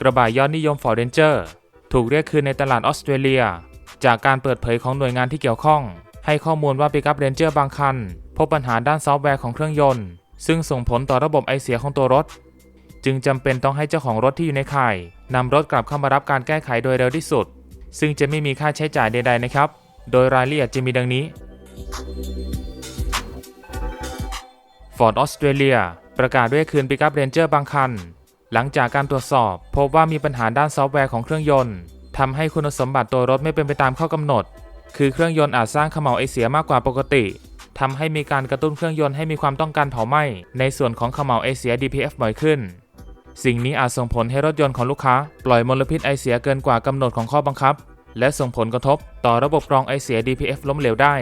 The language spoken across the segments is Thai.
กระบะยอดนิยม Ford Ranger ถูกเรียกคืนในตลาดออสเตรเลีย จากการเปิดเผยของหน่วยงานที่เกี่ยวข้อง ให้ข้อมูลว่าปิกัพเรนเจอร์บางคัน พบปัญหาด้านซอฟต์แวร์ของเครื่องยนต์ ซึ่งส่งผลต่อระบบไอเสียของตัวรถ จึงจำเป็นต้องให้เจ้าของรถที่อยู่ในข่ายนำรถกลับเข้ามารับการแก้ไขโดยเร็วที่สุด ซึ่งจะไม่มีค่าใช้จ่ายใด ๆ นะครับ โดยรายละเอียดจะมีดังนี้ Ford Australia ประกาศเรียกคืนปิกัพเรนเจอร์บางคัน หลังจากการตรวจสอบ พบว่ามีปัญหาด้านซอฟต์แวร์ของเครื่องยนต์ทำให้คุณสมบัติตัวรถไม่เป็นไปตามข้อกำหนด คือเครื่องยนต์อาจสร้างขม่าวไอเสียมากกว่าปกติทำให้มีการกระตุ้นเครื่องยนต์ให้มีความต้องการเผาไหม้ในส่วนของขม่าวไอเสีย DPF บ่อยขึ้น สิ่งนี้อาจส่งผลให้รถยนต์ของลูกค้า ปล่อยมลพิษไอเสียเกินกว่ากำหนดของข้อบังคับ และส่งผลกระทบต่อระบบกรองไอเสีย DPF ล้มเหลวได้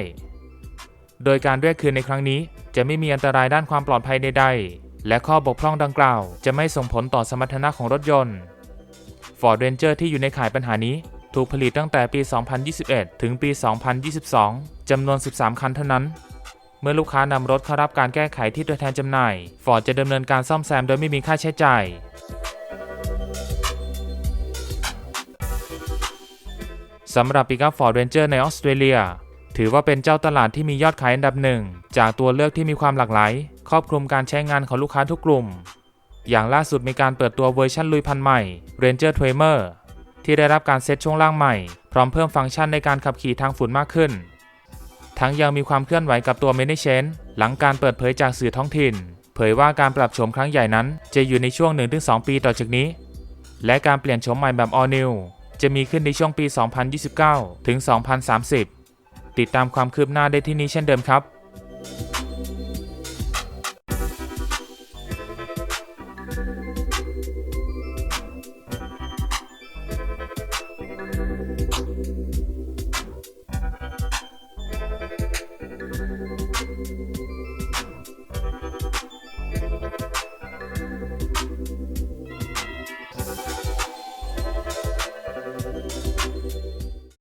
โดยการเรียกคืนในครั้งนี้ จะไม่มีอันตรายด้านความปลอดภัยใดๆ และข้อบกพร่องดังกล่าว จะไม่ส่งผลต่อสมรรถนะของรถยนต์ Ford Ranger ที่อยู่ในข่ายปัญหานี้ ถูกผลิตตั้งแต่ปี 2021 ถึงปี 2022 จำนวน 13 คันเท่านั้น เมื่อลูกค้านำรถเข้ารับการแก้ไขที่ตัวแทนจำหน่าย Ford จะดำเนินการซ่อมแซมโดยไม่มีค่าใช้จ่าย สำหรับ Pickup Ford Ranger ในออสเตรเลีย ถือว่าเป็นเจ้าตลาดที่มียอดขายอันดับหนึ่ง จากตัวเลือกที่มีความหลากหลาย ครอบคลุมการใช้งานของลูกค้าทุกกลุ่ม อย่างล่าสุดมีการเปิดตัวเวอร์ชันลุยพันใหม่ Ranger Tremor ที่ได้รับการเซตช่วงล่างใหม่ พร้อมเพิ่มฟังก์ชันในการขับขี่ทางฝุ่นมากขึ้น ทั้งยังมีความเคลื่อนไหวกับตัว m a n y Chain หลังการเปิดเผยจากสื่อท้องถิ่น เผยว่าการปรับโฉมครั้งใหญ่นั้น จะอยู่ในช่วง 1-2 ปีต่อจากนี้ และการเปลี่ยนโฉมใหม่แบบ All New จะมีขึ้นในช่วงปี 2029 ถึง 2030 ติดตามความคืบหน้าได้ที่นี่เช่นเดิมครับ